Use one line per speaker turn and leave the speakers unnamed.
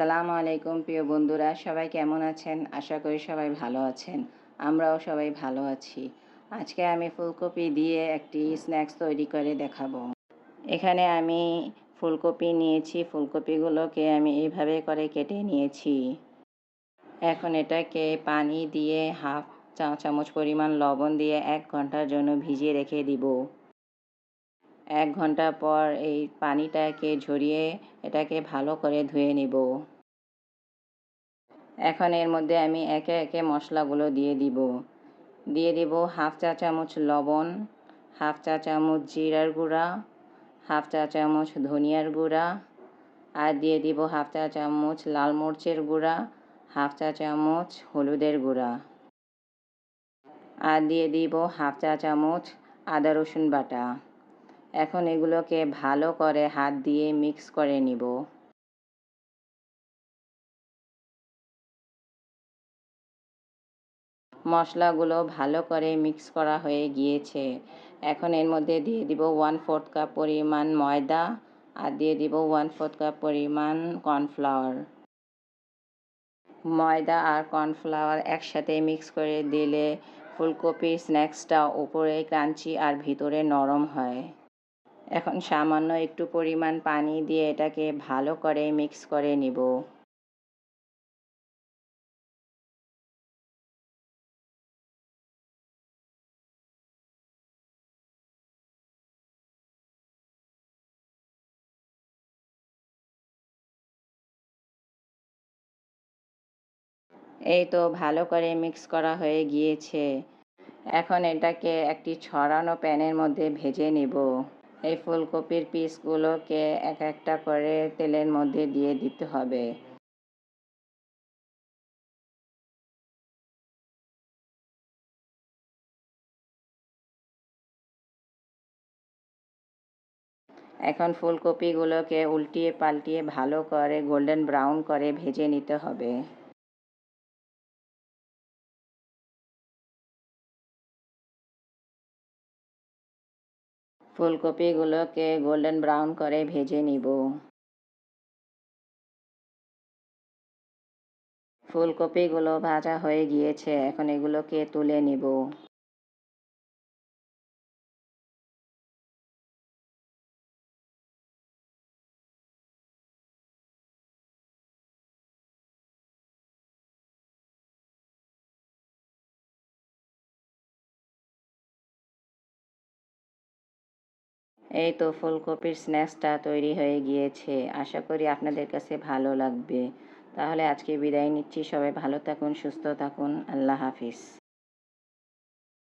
আসসালামু আলাইকুম, প্রিয় বন্ধুরা। সবাই কেমন আছেন? আশা করি সবাই ভালো আছেন। আমরাও সবাই ভালো আছি। আজকে আমি ফুলকপি দিয়ে একটি স্ন্যাক্স তৈরি করে দেখাবো। এখানে আমি ফুলকপি নিয়েছি। ফুলকপিগুলোকে আমি এইভাবে করে কেটে নিয়েছি। এখন এটাকে পানি দিয়ে হাফ চা চামচ পরিমাণ লবণ দিয়ে এক ঘণ্টার জন্য ভিজিয়ে রেখে দিব। এক ঘণ্টা পর এই পানিটাকে ঝরিয়ে এটাকে ভালো করে ধুয়ে নিব। এখন এর মধ্যে আমি একে একে মশলাগুলো দিয়ে দিব। দিয়ে দিব হাফ চা চামচ লবণ, হাফ চা চামচ জিরার গুঁড়া, হাফ চা চামচ ধনিয়ার গুঁড়া, আর দিয়ে দিব হাফ চা চামচ লাল মরিচের গুঁড়া, হাফ চা চামচ হলুদের গুঁড়া। আর দিয়ে দিব হাফ চা চামচ আদা রসুন বাটা। এখন এগুলোকে ভালো করে হাত দিয়ে মিক্স করে নিব। মশলাগুলো ভালো করে মিক্স করা হয়ে গিয়েছে। এখন এর মধ্যে দিয়ে দিব ওয়ান ফোর্থ কাপ পরিমাণ ময়দা আর দিয়ে দিব ওয়ান ফোর্থ কাপ পরিমাণ কর্নফ্লাওয়ার। ময়দা আর কর্নফ্লাওয়ার একসাথে মিক্স করে দিলে ফুলকপির স্ন্যাক্সটা উপরে ক্রাঞ্চি আর ভিতরে নরম হয়। এখন সামান্য একটু পরিমাণ পানি দিয়ে এটাকে ভালো করে মিক্স করে নিব। এই তো ভালো করে মিক্স করা হয়ে গিয়েছে। এখন এটাকে একটি ছড়ানো প্যানের মধ্যে ভেজে নিব। এই ফুলকপির পিসগুলোকে এক একটা করে তেলের মধ্যে দিয়ে দিতে হবে। এখন ফুলকপিগুলোকে উল্টিয়ে পাল্টিয়ে ভালো করে, গোল্ডেন ব্রাউন করে ভেজে নিতে হবে। ফুলকপিগুলোকে গোল্ডেন ব্রাউন করে ভেজে নিব। ফুলকপিগুলো ভাজা হয়ে গিয়েছে এখন এগুলোকে তুলে নিব। এই তো ফুলকপির স্ন্যাক্সটা তৈরি হয়ে গিয়েছে। আশা করি আপনাদের কাছে ভালো লাগবে। তাহলে আজকে বিদায় নিচ্ছি। সবাই ভালো থাকুন, সুস্থ থাকুন। আল্লাহ হাফিজ।